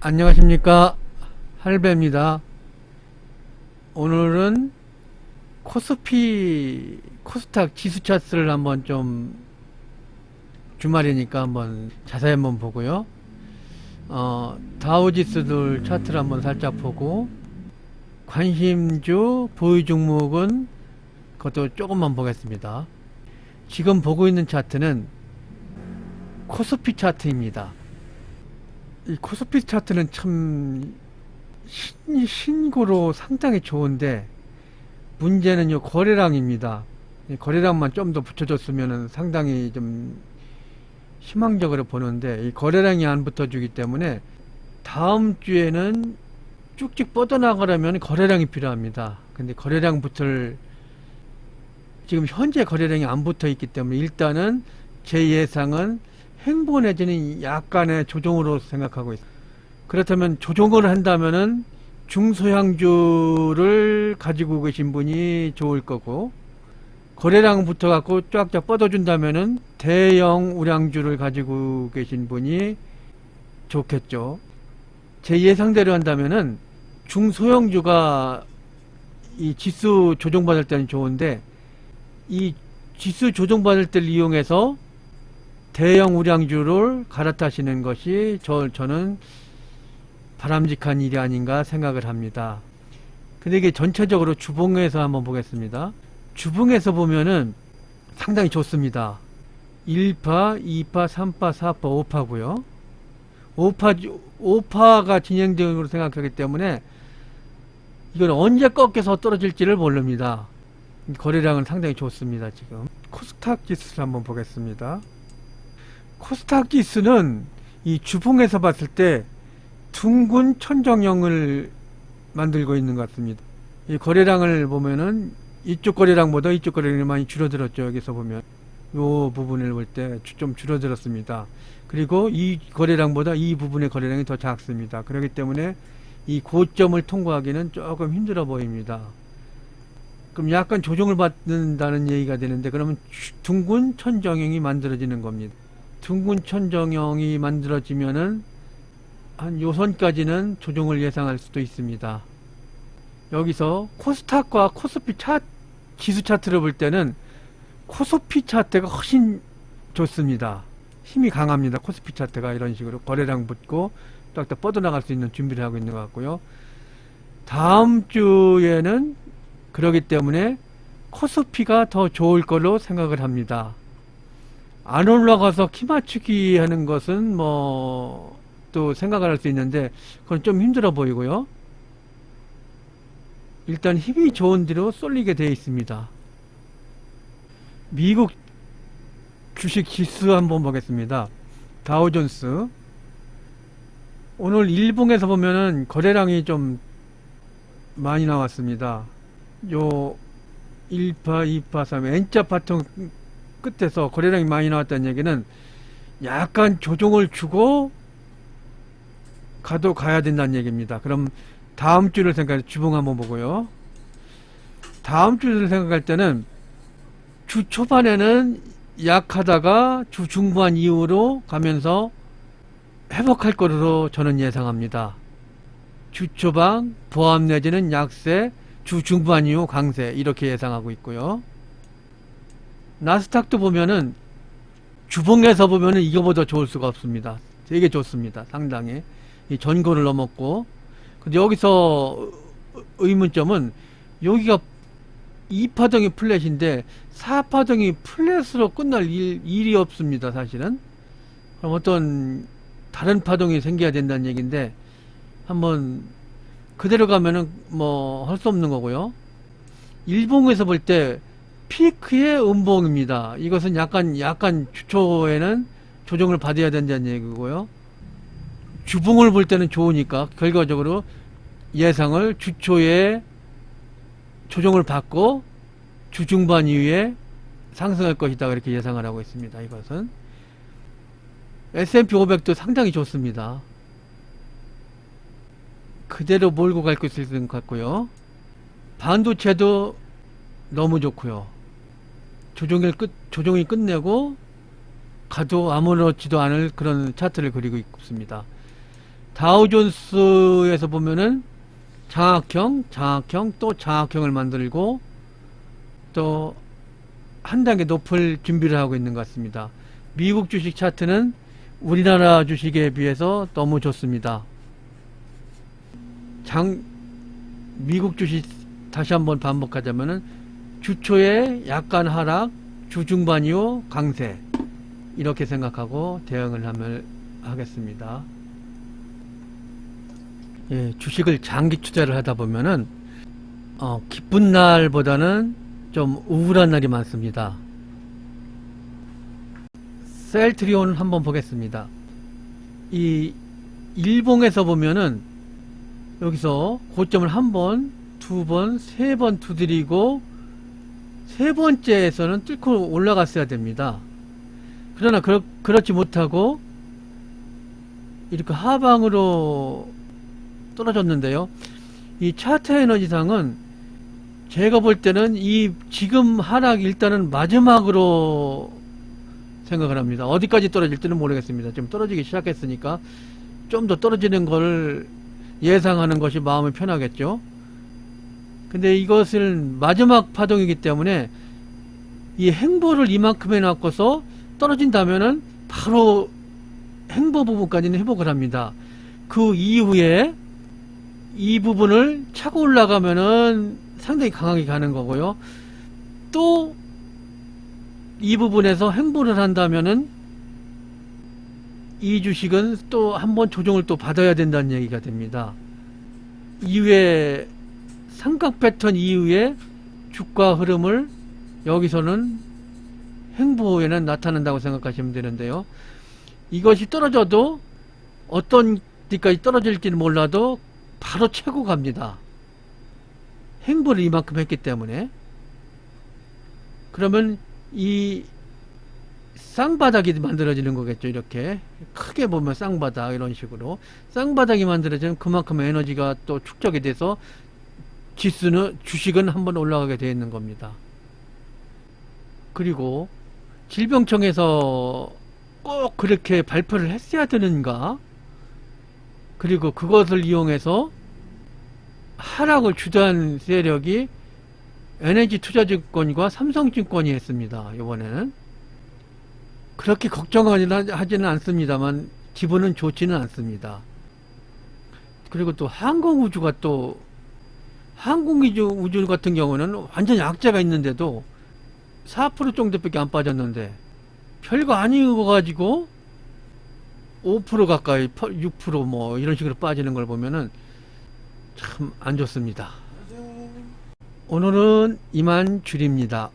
안녕하십니까? 할배입니다. 오늘은 코스피 코스닥 지수 차트를 한번 좀 주말이니까 한번 자세히 한번 보고요. 어, 다우지수들 차트를 한번 살짝 보고 관심주 보유 종목은 그것도 조금만 보겠습니다. 지금 보고 있는 차트는 코스피 차트입니다 이 코스피 차트는 참 신, 신고로 상당히 좋은데 문제는 요 거래량입니다. 이 거래량만 좀 더 붙여줬으면 상당히 좀 희망적으로 보는데 이 거래량이 안 붙어주기 때문에 다음 주에는 쭉쭉 뻗어나가려면 거래량이 필요합니다. 근데 거래량 붙을 지금 현재 거래량이 안 붙어 있기 때문에 일단은 제 예상은 행보 내지는 약간의 조정으로 생각하고 있습니다. 그렇다면 조정을 한다면은 중소형주를 가지고 계신 분이 좋을 거고 거래량 붙어 갖고 쫙쫙 뻗어준다면은 대형 우량주를 가지고 계신 분이 좋겠죠. 제 예상대로 한다면은 중소형주가 이 지수 조정받을 때는 좋은데 이 지수 조정받을 때를 이용해서 대형 우량주를 갈아타시는 것이 저, 저는 바람직한 일이 아닌가 생각을 합니다. 근데 이게 전체적으로 주봉에서 한번 보겠습니다. 주봉에서 보면은 상당히 좋습니다. 1파, 2파, 3파, 4파, 5파고요. 5파, 5파가 진행되는 걸로 생각하기 때문에 이건 언제 꺾여서 떨어질지를 모릅니다. 거래량은 상당히 좋습니다, 지금. 코스닥 지수를 한번 보겠습니다. 코스닥 지수는 이 주봉에서 봤을 때 둥근 천정형을 만들고 있는 것 같습니다. 이 거래량을 보면은 이쪽 거래량보다 이쪽 거래량이 많이 줄어들었죠. 여기서 보면 요 부분을 볼 때 좀 줄어들었습니다. 그리고 이 거래량보다 이 부분의 거래량이 더 작습니다. 그렇기 때문에 이 고점을 통과하기는 조금 힘들어 보입니다. 그럼 약간 조정을 받는다는 얘기가 되는데 그러면 주- 둥근 천정형이 만들어지는 겁니다. 둥근 천 정형이 만들어지면은 한 요선까지는 조정을 예상할 수도 있습니다. 여기서 코스닥과 코스피 차 지수 차트를 볼 때는 코스피 차트가 훨씬 좋습니다. 힘이 강합니다. 코스피 차트가 이런 식으로 거래량 붙고 딱딱 뻗어나갈 수 있는 준비를 하고 있는 것 같고요. 다음 주에는 그러기 때문에 코스피가 더 좋을 걸로 생각을 합니다. 안 올라가서 키 맞추기 하는 것은 뭐 또 생각을 할 수 있는데 그건 좀 힘들어 보이고요. 일단 힘이 좋은 뒤로 쏠리게 되어 있습니다. 미국 주식 지수 한번 보겠습니다. 다우존스 오늘 일봉에서 보면은 거래량이 좀 많이 나왔습니다. 요 1파, 2파, 3 N자 파통 끝에서 거래량이 많이 나왔다는 얘기는 약간 조정을 주고 가도 가야 된다는 얘기입니다. 그럼 다음 주를 생각해 주봉 한번 보고요. 다음 주를 생각할 때는 주 초반에는 약하다가 주 중반 이후로 가면서 회복할 것으로 저는 예상합니다. 주 초반 보합 내지는 약세, 주 중반 이후 강세 이렇게 예상하고 있고요. 나스닥도 보면은 주봉에서 보면은 이거보다 좋을 수가 없습니다. 되게 좋습니다. 상당히 이 전고를 넘었고 근데 여기서 의문점은 여기가 2파동이 플랫인데 4파동이 플랫으로 끝날 일, 일이 없습니다. 사실은 그럼 어떤 다른 파동이 생겨야 된다는 얘기인데 한번 그대로 가면은 뭐 할 수 없는 거고요. 일봉에서 볼 때 피크의 음봉입니다. 이것은 약간 약간 주초에는 조정을 받아야 된다는 얘기고요. 주봉을 볼 때는 좋으니까 결과적으로 예상을 주초에 조정을 받고 주중반 이후에 상승할 것이다 그렇게 예상을 하고 있습니다. 이것은 S&P 500도 상당히 좋습니다. 그대로 몰고 갈 것일 것 같고요. 반도체도 너무 좋고요. 조정을 끝 조정이 끝내고 가도 아무렇지도 않을 그런 차트를 그리고 있습니다. 다우존스에서 보면은 장악형, 장악형, 또 장악형을 만들고 또 한 단계 높을 준비를 하고 있는 것 같습니다. 미국 주식 차트는 우리나라 주식에 비해서 너무 좋습니다. 장 미국 주식 다시 한번 반복하자면은 주초에 약간 하락, 주중반 이후 강세 이렇게 생각하고 대응을 하면 하겠습니다. 예, 주식을 장기 투자를 하다 보면은 어, 기쁜 날보다는 좀 우울한 날이 많습니다. 셀트리온 한번 보겠습니다. 이 일봉에서 보면은 여기서 고점을 한 번, 두 번, 세 번 두드리고 세 번째에서는 뚫고 올라갔어야 됩니다. 그러나 그렇, 그렇지 못하고 이렇게 하방으로 떨어졌는데요. 이 차트 에너지상은 제가 볼 때는 이 지금 하락 일단은 마지막으로 생각을 합니다. 어디까지 떨어질지는 모르겠습니다. 지금 떨어지기 시작했으니까 좀 더 떨어지는 걸 예상하는 것이 마음이 편하겠죠. 근데 이것을 마지막 파동이기 때문에 이 행보를 이만큼 해놓고서 떨어진다면은 바로 행보 부분까지는 회복을 합니다. 그 이후에 이 부분을 차고 올라가면은 상당히 강하게 가는 거고요. 또 이 부분에서 행보를 한다면은 이 주식은 또 한 번 조정을 또 받아야 된다는 얘기가 됩니다. 이후에 삼각 패턴 이후에 주가 흐름을 여기서는 행보에는 나타난다고 생각하시면 되는데요. 이것이 떨어져도 어떤 데까지 떨어질지는 몰라도 바로 채고 갑니다. 행보를 이만큼 했기 때문에 그러면 이 쌍바닥이 만들어지는 거겠죠 이렇게 크게 보면 쌍바닥 이런 식으로 쌍바닥이 만들어지면 그만큼 에너지가 또 축적이 돼서 지수는 주식은 한번 올라가게 되어 있는 겁니다 그리고 질병청에서 꼭 그렇게 발표를 했어야 되는가 그리고 그것을 이용해서 하락을 주도한 세력이 NH투자증권과 삼성증권이 했습니다. 이번에는 그렇게 걱정하지는 하지는 않습니다만 기분은 좋지는 않습니다. 그리고 또 항공우주가 또 항공우주 우주 같은 경우는 완전 약자가 있는데도 4% 정도밖에 안 빠졌는데 별거 아니고 가지고 5% 가까이 6%뭐 이런 식으로 빠지는 걸 보면은 참 안 좋습니다. 오늘은 이만 줄입니다.